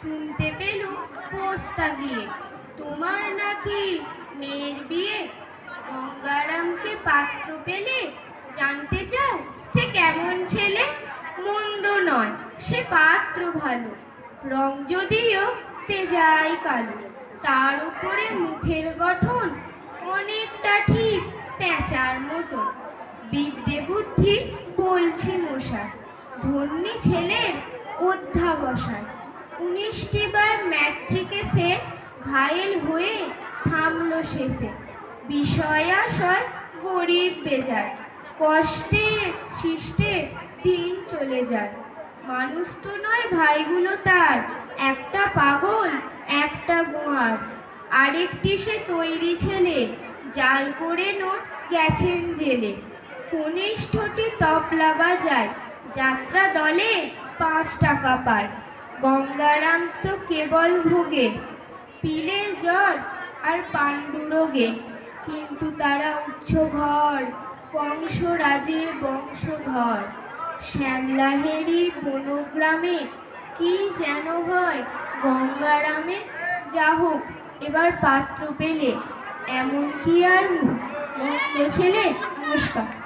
শুনতে পেলুম পোস্তা গিয়ে তোমার নাকি মেয়ের বিয়ে? গঙ্গারামকে পাত্র পেলে? জানতে চাও সে কেমন ছেলে? মন্দ নয়, সে পাত্র ভালো। রং যদিও পেজাই কালো, তার উপরে মুখের গঠন অনেকটা ঠিক প্যাঁচার মতো। বিদ্যে বুদ্ধি বলছি মশা ধন্যী ছেলের অধ্যাবসায়। উনিশটি বার ম্যাট্রিকে সে ঘায়েল হয়ে থামল শেষে। বিষয় আশয় গরিব বেজায় কষ্টে সৃষ্টে দিন চলে যায়। মানুষ তো নয় ভাইগুলো তার, একটা পাগল, একটা গোয়ার। আরেকটি সে তৈরি ছেলে, জাল করে নোট গেছেন জেলে। কনিষ্ঠটি তবলা বাজায়, যাত্রা দলে পাঁচ টাকা পায়। গঙ্গারাম তো কেবল ভোগে পিলের জ্বর আর পাণ্ডুরোগে। কিন্তু তারা উচ্চ ঘর কংস রাজের বংশধর। শ্যামলাহেরি বনগ্রামে কি যেন হয়, গঙ্গারামে যা হোক, এবার পাত্র পেলে। এমন কি আর মন্দ ছেলে? নমস্কার।